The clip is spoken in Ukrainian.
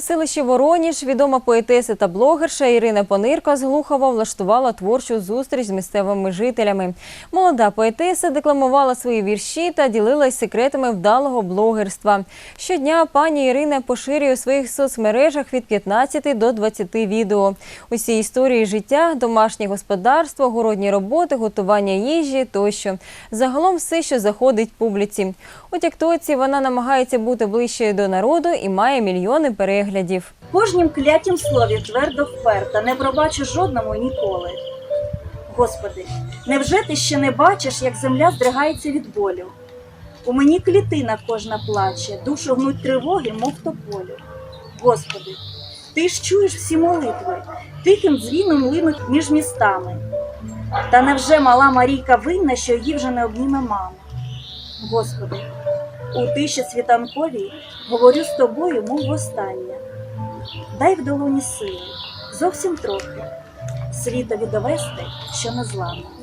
Селищі Вороніж відома поетеса та блогерша Ірина Понирка з Глухова влаштувала творчу зустріч з місцевими жителями. Молода поетеса декламувала свої вірші та ділилась секретами вдалого блогерства. Щодня пані Ірина поширює у своїх соцмережах від 15 до 20 відео. Усі історії життя, домашнє господарство, городні роботи, готування їжі тощо. Загалом все, що заходить публіці. У тіктоці вона намагається бути ближчою до народу і має мільйони переглядів. Кожнім клятім слові твердо вперта, не пробачу жодному ніколи. Господи, невже ти ще не бачиш, як земля здригається від болю? У мені клітина кожна плаче, душу гнуть тривоги, мов тополю. Господи, ти ж чуєш всі молитви, тихим дзвіном линуть між містами. Та невже мала Марійка винна, що її вже не обніме мама? Господи, у тиші світанковій говорю з тобою, мов востаннє. Дай в долоні сили, зовсім трохи, світові довести, що не зламно.